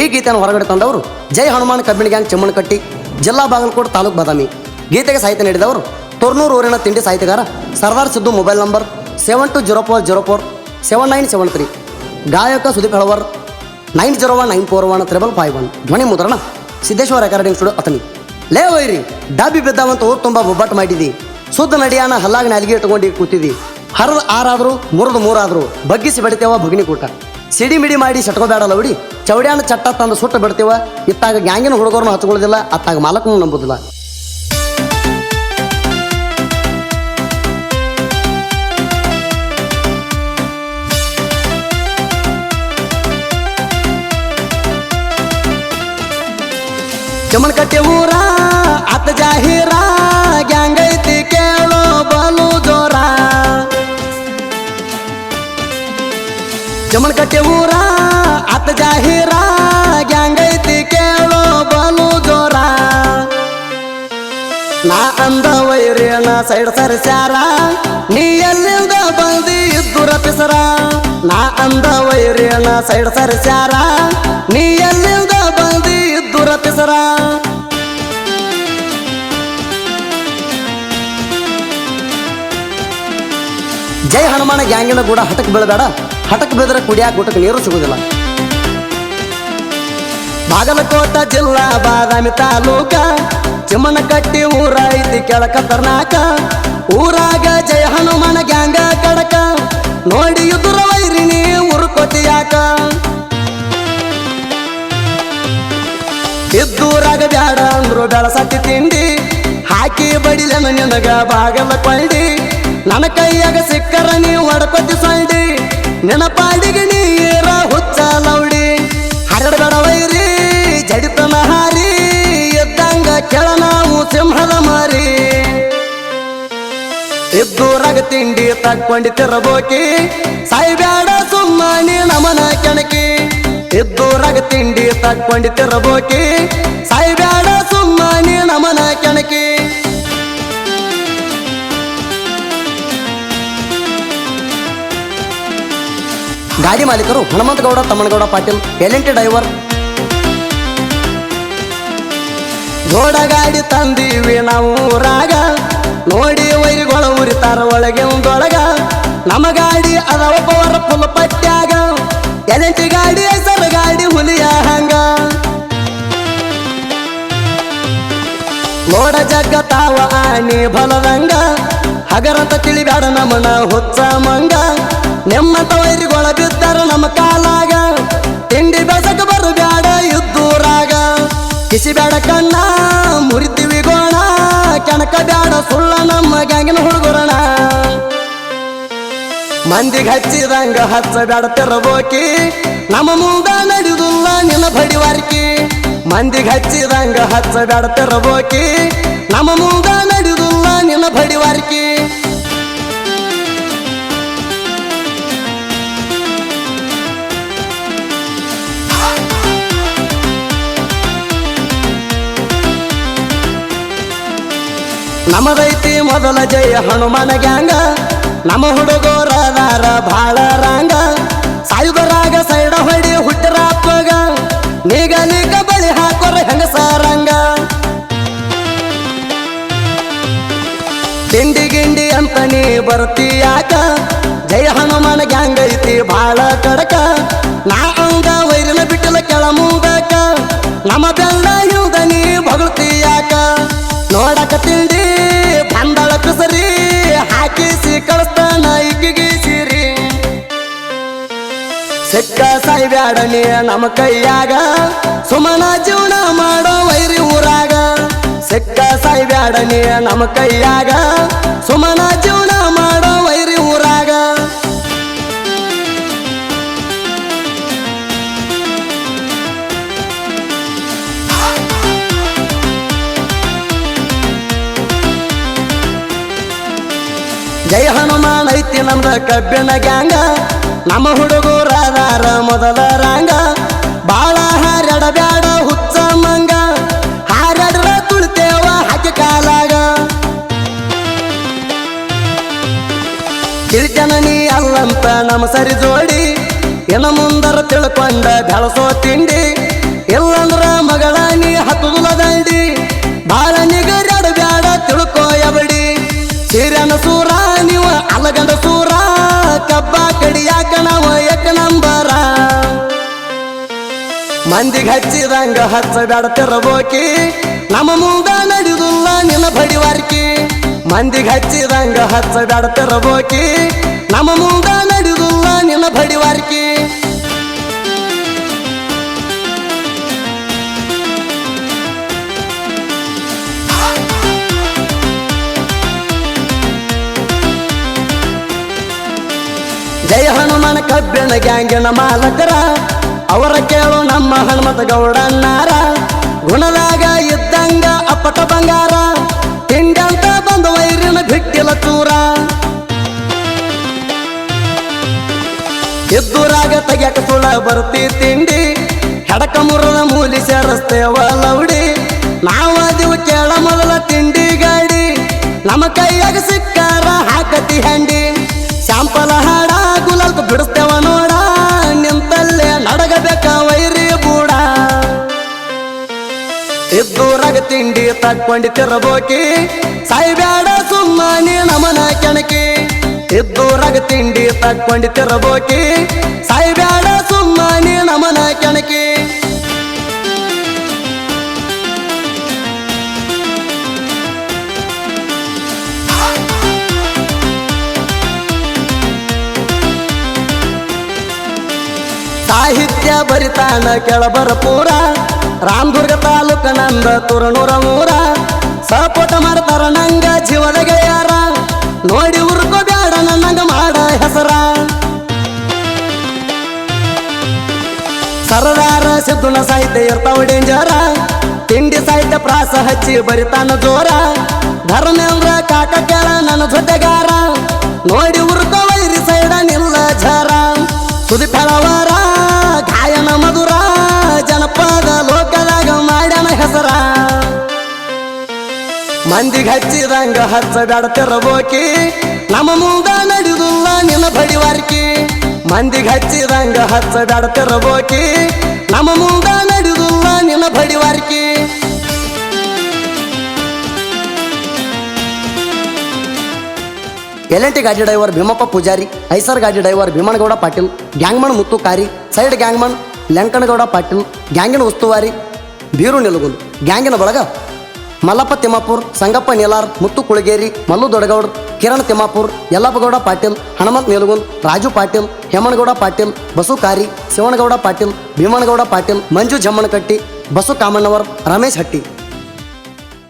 ಈ ಗೀತೆಯನ್ನು ಹೊರಗಡೆ ತಂದವರು ಜೈ ಹನುಮಾನ್ ಕಬ್ಬಿಣ ಗ್ಯಾಂಗ್ ಚಮ್ಮನಕಟ್ಟಿ, ಜಿಲ್ಲಾ ಬಾಗಲಕೋಟೆ ತಾಲೂಕು ಬಾದಾಮಿ. ಗೀತೆಗೆ ಸಾಹಿತ್ಯ ನೀಡಿದವರು ತೊರ್ನೂರು ಊರಿನ ತಿಂಡಿ ಸಾಹಿತ್ಯಗಾರ Sardar Siddu mobile number seven two zero four zero four seven nine seven three ಗಾಯಕ Sudeep Halavar nine zero one nine four one triple five one ಧ್ವನಿ ಮುದ್ರಣ, ಸಿದ್ದೇಶ್ವರ ರೆಕಾರ್ಡಿಂಗ್ ಸ್ಟುಡಿಯೋ ಅತನಿ ಲೇ ಒಯ್ರಿ ಡಾಬಿ ಬಿದ್ದಾವಂತ ಊರು ತುಂಬ ಒಬ್ಬಟ್ಟು ಮಾಡಿದಿ. ಸುದ್ದ ನಡಿಯಾನ ಹಲ್ಲಾಗ ನಾಲಿಗೆ ಇಟ್ಕೊಂಡು ಕೂತಿದಿ. ಹರಿದು ಆರಾದರೂ, ಮುರಿದು ಮೂರಾದರೂ, ಬಗ್ಗಿಸಿ ಬೆಳಿತೇವ ಭಗ್ನಿ ಕೂಟ ಸಿಡಿ ಮಿಡಿ ಮಾಡಿ ಸಟ್ಕೋಬೇಡಲ್ಲ ಬಿಡಿ ಚೌಡ್ಯಾನ ಚಟ್ಟ ತಂದು ಸುಟ್ಟು ಬಿಡ್ತೇವ. ಇತ್ತಾಗ ಗ್ಯಾಂಗಿನ ಹುಡುಗರನ್ನು ಹಚ್ಕೊಳ್ಳೋದಿಲ್ಲ ಅತ್ತಾಗ ಮಾಲಕನು ನಂಬುದಿಲ್ಲ. ಚಮನ್ಕಟ್ಟೆ ಊರ ಅತ್ತ ಜಾಹೀರ. ಚಮನ್ಕಟ್ಟೆ ಊರ ಅತ್ತ ಜಾಹೀರ, ಗ್ಯಾಂಗ್ ಐತಿ ಕೇಳೋ ಬಲು ಜೋರ. ನಾ ಅಂದ ವೈರೇನ ಸೈಡ್ ಸರಿಸ್ಯಾರ, ನೀ ಎಲ್ಲಿಂದ ಬಂದಿ ಇದ್ದುರ ಪಿಸರ. ನಾ ಅಂದ ವೈರೇನ ಸೈಡ್ ಸರಿಸ್ಯಾರ, ನೀ ಹನುಮಾನ ಗ್ಯಾಂಗಿನ ಕೂಡ ಹಠಕ್ಕೆ ಬೀಳಬೇಡ. ಹಠಕ್ಕೆ ಬೆಳೆದ್ರೆ ಕುಡಿಯಾಕ ಊಟಕ್ಕೆ ನೀರು ಸಿಗುದಿಲ್ಲ. ಬಾಗಲಕೋಟ ಜಿಲ್ಲಾ ಬಾದಾಮಿ ತಾಲೂಕ, ಚಿಮ್ಮನಕಟ್ಟಿ ಊರ ಐತಿ ಕೆಳಕ ಕರ್ನಾಕ ಊರಾಗ ಜಯ ಹನುಮಾನ ಗ್ಯಾಂಗ ಕಡಕ. ನೋಡಿ ಯುದುರ ವೈರಿನಿ ಉರುಕೋತಿ ಯಾಕ? ಇದ್ದೂರಾಗ ಬ್ಯಾಡ ಅಂದ್ರು ಬೆಳಸತಿ ತಿಂಡಿ. ಹಾಕಿ ಬಡಿಲೆನ ನಿನಗ ಬಾಗಲ ಕೊಂಡಿ ನನ್ನ ಕೈಯಾಗ ಸಿಕ್ಕರ ನೀ ಒಡಪತಿ ಸೊಂಡಿ. ನೆನಪಾಡಿಗೆ ನೀರ ಹುಚ್ಚ ಲೌಡಿ. ಹರಡಬೇಡ ವೈರಿ ಜಡಿತನ ಹಾರಿ, ಎದ್ದಂಗ ಕೆಳ ನಾವು ಸಿಂಹದ ಮಾರಿ. ಇದ್ದೂರಾಗ ತಿಂಡಿ ತಕ್ಕೊಂಡಿ ತಿರಬೋಕಿ ಸಾಯ್ಬ್ಯಾಡ ಸುಮ್ಮನೆ ನಮನ ಕೆಣಕಿ. ಇದ್ದೂರಾಗ ತಿಂಡಿ ತಕ್ಕೊಂಡಿ ತಿರಬೋಕಿ ಸಾಯ್ಬ್ಯಾಡ ಗಾಡಿ ಮಾಲೀಕರು Hanumantagouda, Tammanagouda, Patil L and T driver. ಗೋಡ ಗಾಡಿ ತಂದೀವಿ ನಾವು ಊರಾಗ. ನೋಡಿ ವೈರಿಗೊಳ ಉರಿತಾರ ಒಳಗೆ ಒಂದೊಳಗ. ನಮ್ಮ ಗಾಡಿ ಅದ ಒಬ್ಬವರ ಫುಲ್ ಪಟ್ಟ್ಯಾಗ ಎಲೆಂಟಿ ಗಾಡಿ ಹೆಸರು ಗಾಡಿ, ಹುಲಿಯ ಹಂಗ. ನೋಡ ಜಗ್ಗ ತಾವ ಆನಿ ಬಲದಂಗ. ಹಗರಂತ ತಿಳಿಬ್ಯಾಡ ನಮ್ಮನ ಹುಚ್ಚ ಮಂಗ. ನೆಮ್ಮಂತ ತವರಿಗೊಳ ಬಿದ್ದಾರ ನಮ್ಮ ಕಾಲಾಗ. ತಿಂಡಿ ಬೆಸಕ ಬರು ಬ್ಯಾಡ ಇದ್ದೂರಾಗ. ಕಿಸಿ ಬ್ಯಾಡ ಕಣ್ಣ, ಮುರಿತೀವಿ ಗೋಣ. ಕೆಣಕ ಬ್ಯಾಡ ಸುಳ್ಳ ನಮ್ಮ ಗ್ಯಾಂಗಿನ ಹುಡುಗರಣ. ಮಂದಿಗೆ ಹಚ್ಚಿದಂಗ ಹಚ್ಚ ಬ್ಯಾಡ ತೆರಬೋಕಿ. ನಮ್ಮ ಮುಂದ ನಡೆಯುದಿಲ್ಲ ನಿನ್ನ ಬಡಿವಾರಿಕಿ. ಮಂದಿಗೆ ಹಚ್ಚಿದಂಗ ಹಚ್ಚ ಬ್ಯಾಡ ತೆರಬೋಕಿ. ನಮ್ಮ ಮುಂದ ನಡೆಯುದಿಲ್ಲ ನಿನ್ನ ಬಡಿವಾರಿಕಿ. ನಮದೈತಿ ಮೊದಲ ಜಯ ಹನುಮಾನ ಗ್ಯಾಂಗ. ನಮ್ಮ ಹುಡುಗರದಾರ ಭಾಳ ರಾಂಗ. ಸಾಯುಧರಾಗ ಸೈಡ ಹೊಡಿ ಹುಟ್ಟರಾತ್ಮಗ ನೀಗ ನೀಗ ಬಳಿ ಹಾಕೋರ ಹೆಂಗ ಸಾರಂಗ ತಿಂಡಿ ಗಿಂಡಿ ಅಂತ ನೀ ಬರ್ತೀಯಾಕ. ಜಯ ಹನುಮಾನ ಗ್ಯಾಂಗ್ ಐತಿ ಭಾಳ ಕಡಕ. ನಾ ಅಂದ ವೈರಿನ ಬಿಟ್ಟಲ ಕೆಳ ಮುಂದಕ ನಮ್ಮ ಬೆಲ್ಲ ಇಲ್ದ ನೀ ಬಗಳ್ತೀಯಾಕ. ನೋಡಕ ತಿಂಡಿ ಬಂದಳ ಕುಸರಿ ಹಾಕಿಸಿ ಕಳಿಸ್ತಾನ ಇಕ್ಕಿಗೆ ಸಿರಿ. ಸಿಕ್ಕ ಸಾಯ್ಬ್ಯಾಡ ನೀ ನಮ್ಮ ಕೈಯಾಗ, ಸುಮನ ಜೀವನ ಮಾಡೋ ವೈರಿ ಊರಾಗ. ಸಿಕ್ಕ ಸಾಯಿ ನೀ ನಮ್ಮ ಕೈಯಾಗ, ಸುಮನ ಜೈ ಹನುಮಾನ್ ಐತಿ ನಮ್ದ ಕಬ್ಬಿಣ ಗ್ಯಾಂಗ. ನಮ್ಮ ಹುಡುಗರದಾರ ಮೊದಲ ರಾಂಗ. ಬಾಳ ಹಾರ್ಯಾಡ ಬ್ಯಾಡ ಹುಚ್ಚ ಮಂಗ. ಹಾರ್ಯಾಡ್ರ ತುಳಿತೇವ ಹಾಕಿ ಕಾಲಾಗ. ತಿಳ್ಕನ ಅಲ್ಲಂತ ನಮ್ಮ ಸರಿ ಜೋಡಿ. ಇನ್ನು ಮುಂದರ ತಿಳ್ಕೊಂಡ ಬೆಳಸೋ ತಿಂಡಿ. ಇಲ್ಲಂದ್ರ ಮಗಳ ನೀ ಹತ್ತುದುಲ ಮಂದಿಗೆ ಹಚ್ಚಿದಂಗ ಹಚ್ಚಬೇಡ ತಿರಬೋಕಿ ನಮ್ಮ ಮುಂದ ನಡೆದುಲ್ಲ ನಿನ್ನ ಬಡಿವಾರ್ಕಿ. ಮಂದಿಗೆ ಹಚ್ಚಿದಂಗ ಹಚ್ಚಬೇಡ ತಿರಬೋಕಿ ನಮ್ಮ ಮುಂದ ನಡೆದುಲ್ಲ ನಿನ್ನ ಬಡಿವಾರ್ಕಿ. ಜಯ ಹನುಮನ ಕಬ್ಬಿಣ ಗ್ಯಾಂಗಿನ ಮಾಲಕರ. ಅವರ ಕೇಳು ನಮ್ಮ ಹನುಮತ ಗೌಡಣ್ಣಾರ. ಗುಣದಾಗ ಇದ್ದಂಗ ಅಪ್ಪಟ ಬಂಗಾರ. ತಿಂಡಂತ ಬಂದು ವೈರಿನ ಬಿಟ್ಟಿಲ ಚೂರ. ಎದ್ದುರಾಗ ತೆಗ್ಯಾಕ ಸುಳ ಬರ್ತಿ ತಿಂಡಿ. ಹೆಡಕ ಮುರದ ಮೂಲಿ ಸೇರಸ್ತೇವ ಲೌಡಿ ನಾವಾದಿವು ಕೇಳ ಮೊದಲ ತಿಂಡಿ ಗಾಡಿ. ನಮ್ಮ ಕೈಯಾಗ ಸಿಕ್ಕಾರ ಹಾಕತಿ ಹಂಡಿ. ತಿಂಡಿ ತಕ್ಕೊಂಡು ತಿರಬೋಕಿ ಸಾಯ್ಬ್ಯಾಡ ಸುಮ್ಮನೆ ನಮನ ಕೆಣಕಿ. ಇದ್ದೂರಾಗ ತಿಂಡಿ ತಕ್ಕೊಂಡು ತಿರಬೋಕಿ ಸಾಯ್ಬ್ಯಾಡ ಸುಮ್ಮನೆ ನಮನ ಕೆಣಕಿ. ಸಾಹಿತ್ಯ ಬರಿತಾನ ಕೆಳಬರ ಪೂರ. ರಾಮದುರ್ಗ ತಾಲೂಕ ನಂದ ತುರನೂರ ಮೂರ. ಸಪೋಟ ಮಾಡ್ತಾರ ನಂಗ ಜೀವದ ಯಾರ. ನೋಡಿ ಉರ್ಕೋ ಬೇಡ ನನ್ನಂಗ ಮಾಡ ಹೆಸರ. ಸರದಾರ ಸಿದ್ದುನ ಸಾಹಿತ್ಯ ಇರ್ತಾವ ಡೇಂಜರ. ತಿಂಡಿ ಸಾಹಿತ್ಯ ಪ್ರಾಸ ಹಚ್ಚಿ ಬರಿತಾನ ಜೋರ. ಧರ್ಮೇಂದ್ರ ಕಾಕ ಕೇಳ ನನ್ನ ಜೊತೆಗಾರ. ನೋಡಿ ಉರ್ಕೋ ವೈರಿ ಸೈಡ ನಿಲ್ಲ ಝರ ಸುದೀಪ್ ಮಂದಿಗೆ ಹಚ್ಚಿದಂಗ ಹಚ್ಚಬೇಡ ತಿರಬೋಕಿ ನಮ್ಮ ಮುಂದ ನಡೆಯುದಿಲ್ಲ ನಿನ್ನ ಬಡಿವಾರ್ಕಿ ಮಂದಿಗೆ ಹಚ್ಚಿದಂಗ ಹಚ್ಚಬೇಡ ತಿರಬೋಕಿ ನಮ್ಮ ಮುಂದ ನಡೆಯುದಿಲ್ಲ ನಿನ್ನ ಬಡಿವಾರ್ಕಿ ಎಲ್ ಟಿ ಗಾಡಿ ಡ್ರೈವರ್ ಭೀಮಪ್ಪ ಪೂಜಾರಿ ಐಸರ್ ಗಾಡಿ ಡ್ರೈವರ್ ಭೀಮನಗೌಡ ಪಾಟೀಲ್ ಗ್ಯಾಂಗ್ಮನ್ ಮುತ್ತು ಕಾರಿ ಸೈಡ್ ಗ್ಯಾಂಗ್ಮನ್ ಲೆಂಕನಗೌಡ ಪಾಟೀಲ್ ಗ್ಯಾಂಗಿನ ಉಸ್ತುವಾರಿ ಬೀರು ನಿಲುಗುಲ್ ಗ್ಯಾಂಗಿನ ಬಳಗ ಮಲ್ಲಪ್ಪ ತಿಮ್ಮಾಪುರ್, ಸಂಗಪ್ಪ ನೀಲಾರ್, ಮುತ್ತು ಕುಳಗೇರಿ, ಮಲ್ಲು ದೊಡಗೌಡ್ ಕಿರಣ್ ತಿಮ್ಮಾಪುರ್ ಯಲ್ಲಪ್ಪಗೌಡ ಪಾಟೀಲ್, ಹನುಮಂತ್ ನಿಲಗುಲ್ ರಾಜು ಪಾಟೀಲ್, ಹೇಮನಗೌಡ ಪಾಟೀಲ್ ಬಸು ಕಾರಿ ಶಿವನಗೌಡ ಪಾಟೀಲ್, ಭೀಮನಗೌಡ ಪಾಟೀಲ್, ಮಂಜು ಜಮ್ಮನಕಟ್ಟಿ, ಬಸು ಕಾಮಣ್ಣವರ್, ರಮೇಶ್ ಹಟ್ಟಿ.